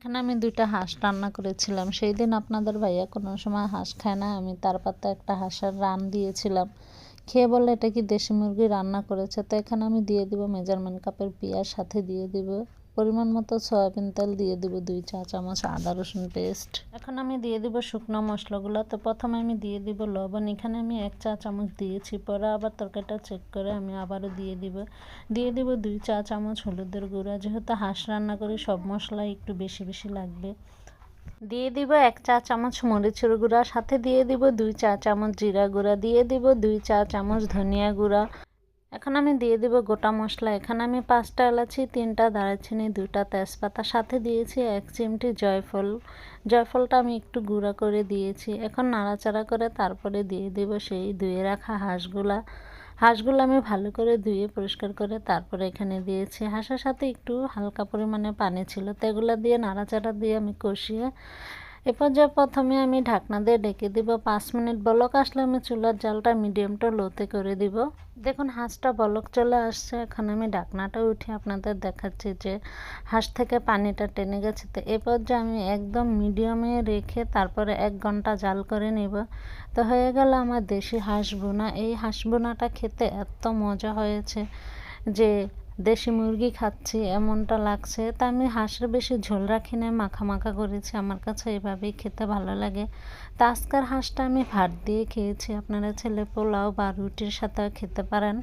এখানে আমি দুইটা হাঁস রান্না করেছিলাম। সেই দিন আপনাদের ভাইয়া কোনো সময় হাঁস খায় না, আমি তার পাতে একটা হাঁসের রান দিয়েছিলাম। খেয়ে বলে এটা কি দেশি মুরগি রান্না করেছে? তো এখানে আমি দিয়ে দিব মেজারমেন্ট কাপের পেঁয়াজ, সাথে দিয়ে দিব পরিমাণ মতো সয়াবিন তেল দিয়ে দিব দুই চা চামচ আদা রসুন পেস্ট এখন আমি দিয়ে দিব শুকনো মশলাগুলো। তো প্রথমে আমি দিয়ে দিব লবণ। এখানে আমি এক চা চামচ দিয়েছি। পরে আবার তরকারিটা চেক করে আমি আবারও দিয়ে দিব। দিয়ে দিব দুই চা চামচ হলুদের গুঁড়া। যেহেতু হাঁস রান্না করি সব মশলা একটু বেশি বেশি লাগবে। দিয়ে দিব এক চা চামচ মরিচের গুঁড়া। সাথে দিয়ে দিব দুই চা চামচ জিরা গুঁড়া। দিয়ে দিব দুই চা চামচ ধনিয়া গুঁড়া। এখন আমি দিয়ে দিব গোটা মশলা। এখানে আমি পাঁচটা এলাচি, তিনটা দারচিনি দুটা তেজপাতা, সাথে দিয়েছি এক চিমটি জয়ফল। জয়ফলটা আমি একটু গুঁড়া করে দিয়েছি। এখন নাড়াচাড়া করে তারপরে দিয়ে দিব সেই ধুয়ে রাখা হাঁসগুলা। হাঁসগুলো আমি ভালো করে ধুয়ে পরিষ্কার করে তারপরে এখানে দিয়েছি। হাঁসের সাথে একটু হালকা পরিমাণে পানি ছিল, তো এগুলো দিয়ে নাড়াচাড়া দিয়ে আমি কষিয়ে এ পর্যায়ে প্রথমে আমি ঢাকনা দিয়ে ডেকে দিব। পাঁচ মিনিট বলক আসলে আমি চুলার জালটা মিডিয়ামটা লোতে করে দিব। দেখুন, হাঁসটা বলক চলে আসছে। এখন আমি ঢাকনাটা উঠে আপনাদের দেখাচ্ছি যে হাঁস থেকে পানিটা টেনে গেছে। তো এ পর্যায়ে আমি একদম মিডিয়ামে রেখে তারপরে এক ঘণ্টা জাল করে নিব। তো হয়ে গেল আমার দেশি হাঁস বোনা এই হাঁস বোনাটা খেতে এত মজা হয়েছে যে দেশি মুরগি খাচ্ছি, এমনটা লাগছে। তা আমি হাঁসের বেশি ঝোল রাখি না মাখা মাখা করেছি, আমার কাছে এভাবেই খেতে ভালো লাগে। তা আজকের হাঁসটা আমি ভাত দিয়ে খেয়েছি, আপনারা ছেলে পোলাও বা রুটির সাথেও খেতে পারেন।